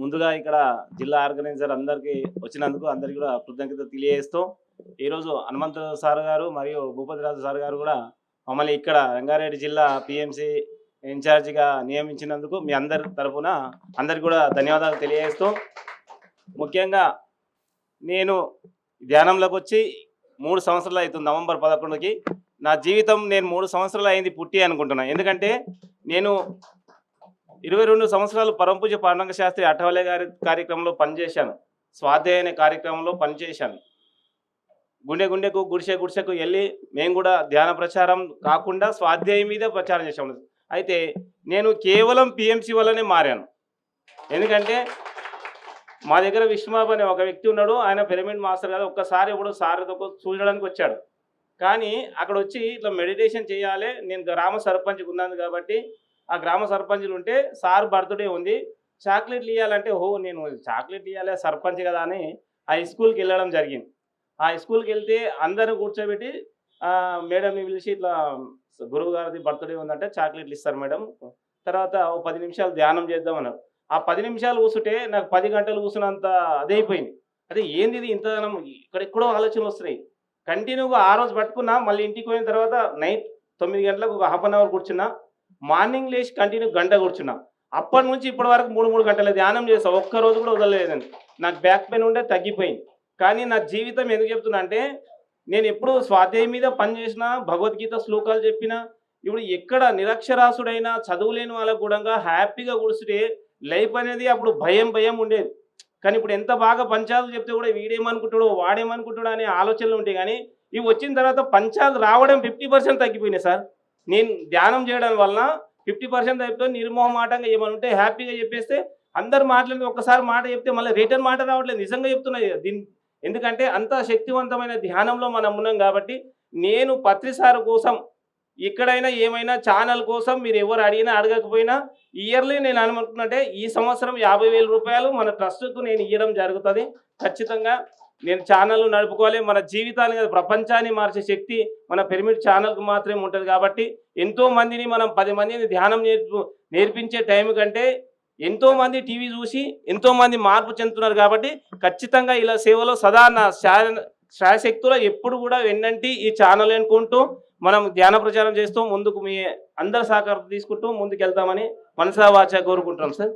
ముందుగా ఇక్కడ జిల్లా ఆర్గనైజర్ అందరికీ వచ్చినందుకు అందరికీ కూడా కృతజ్ఞత తెలియజేస్తూ ఈరోజు హనుమంత సార్ గారు మరియు భూపతిరాజు సార్ గారు కూడా మమ్మల్ని ఇక్కడ రంగారెడ్డి జిల్లా పిఎంసి ఇన్ఛార్జిగా నియమించినందుకు మీ అందరి తరఫున అందరికి కూడా ధన్యవాదాలు తెలియజేస్తూ ముఖ్యంగా నేను ధ్యానంలోకి వచ్చి మూడు సంవత్సరాలు అవుతుంది నవంబర్ పదకొండుకి. నా జీవితం నేను మూడు సంవత్సరాలు అయింది పుట్టి అనుకుంటున్నాను ఎందుకంటే నేను ఇరవై రెండు సంవత్సరాలు పరంపూజ పాండంగ శాస్త్రి అఠవలే గారి కార్యక్రమంలో పనిచేశాను. స్వాధ్యాయ అనే కార్యక్రమంలో పనిచేశాను. గుండె గుండెకు గుడిసె గుడిసెకు వెళ్ళి మేము కూడా ధ్యాన ప్రచారం కాకుండా స్వాధ్యాయం మీద ప్రచారం చేశాము. అయితే నేను కేవలం పిఎంసి వల్లనే మారాను. ఎందుకంటే మా దగ్గర విష్ణుబాబు అనే ఒక వ్యక్తి ఉన్నాడు. ఆయన పిరమిడ్ మాస్టర్ కదా ఒక్కసారి ఇప్పుడు సార్తో చూడడానికి వచ్చాడు. కానీ అక్కడ వచ్చి ఇట్లా మెడిటేషన్ చేయాలి. నేను గ్రామ సర్పంచ్ ఉన్నాను కాబట్టి ఆ గ్రామ సర్పంచులు ఉంటే సార్ బర్త్డే ఉంది చాక్లెట్లు ఇవ్వాలంటే ఓహో నేను చాక్లెట్ ఇవ్వాలి సర్పంచ్ కదా అని ఆ స్కూల్కి వెళ్ళడం జరిగింది. ఆ స్కూల్కి వెళ్తే అందరూ కూర్చోబెట్టి మేడం మేడంని పిలిచి ఇట్లా గురువు గారిది బర్త్డే ఉందంటే చాక్లెట్లు ఇస్తారు మేడం తర్వాత ఓ పది నిమిషాలు ధ్యానం చేద్దాం అన్నారు. ఆ పది నిమిషాలు కూర్చుంటే నాకు పది గంటలు కూర్చున్నంత అదే అయిపోయింది. అదే ఏంది ఇది ఇంతగానం ఇక్కడెక్కడో ఆలోచనలు వస్తున్నాయి. కంటిన్యూగా ఆ రోజు పట్టుకున్నా మళ్ళీ ఇంటికి పోయిన తర్వాత నైట్ తొమ్మిది గంటలకు ఒక హాఫ్ అన్ అవర్ కూర్చున్నా మార్నింగ్ లేచి కంటిన్యూ గంట కూర్చున్నా. అప్పటి నుంచి ఇప్పటి వరకు మూడు మూడు గంటల ధ్యానం చేస్తా ఒక్క రోజు కూడా వదలలేదండి. నాకు బ్యాక్ పెయిన్ ఉండే తగ్గిపోయింది. కానీ నా జీవితం ఎందుకు చెప్తున్నా అంటే నేను ఎప్పుడు స్వాధ్యాయం మీద పనిచేసిన భగవద్గీత శ్లోకాలు చెప్పిన ఇప్పుడు ఎక్కడ నిరక్షరాసుడైనా చదువులేని వాళ్ళకు కూడా హ్యాపీగా కూర్చుంటే లైఫ్ అనేది అప్పుడు భయం భయం ఉండేది. కానీ ఇప్పుడు ఎంత బాగా పంచాలు చెప్తే కూడా వీడేమనుకుంటాడో వాడేమనుకుంటాడో అనే ఆలోచనలు ఉంటాయి. కానీ ఇవి వచ్చిన తర్వాత పంచాలు రావడం ఫిఫ్టీ పర్సెంట్ తగ్గిపోయినాయి సార్. నేను ధ్యానం చేయడం వలన ఫిఫ్టీ పర్సెంట్ అయిపోతే నిర్మోహమాటంగా ఏమైనా ఉంటే హ్యాపీగా చెప్పేస్తే అందరు మాట్లాడి ఒక్కసారి మాట చెప్తే మళ్ళీ రిటర్న్ మాట రావట్లేదు. నిజంగా చెప్తున్నాయి దీని ఎందుకంటే అంత శక్తివంతమైన ధ్యానంలో మనం ఉన్నాం కాబట్టి నేను పత్రిసారు కోసం ఎక్కడైనా ఏమైనా ఛానల్ కోసం మీరు ఎవరు అడిగినా అడగకపోయినా ఇయర్లీ నేను అనుకుంటున్నట్టే ఈ సంవత్సరం యాభై రూపాయలు మన ట్రస్ట్కు నేను ఇవ్వడం జరుగుతుంది. ఖచ్చితంగా నేను ఛానల్ నడుపుకోవాలి. మన జీవితాన్ని కదా ప్రపంచాన్ని మార్చే శక్తి మన పిరమిడ్ ఛానల్కు మాత్రమే ఉంటుంది కాబట్టి ఎంతో మందిని మనం పది మందిని ధ్యానం నేర్పు నేర్పించే టైం కంటే ఎంతో మంది టీవీ చూసి ఎంతో మంది మార్పు చెందుతున్నారు కాబట్టి ఖచ్చితంగా ఇలా సేవలో సదా నా శా- ఎప్పుడు కూడా వెన్నంటి ఈ ఛానల్ అనుకుంటూ మనం ధ్యాన ప్రచారం చేస్తూ ముందుకు మీ అందరి సహకారం తీసుకుంటూ ముందుకు వెళ్తామని మనసా వాచ కోరుకుంటున్నాం సార్.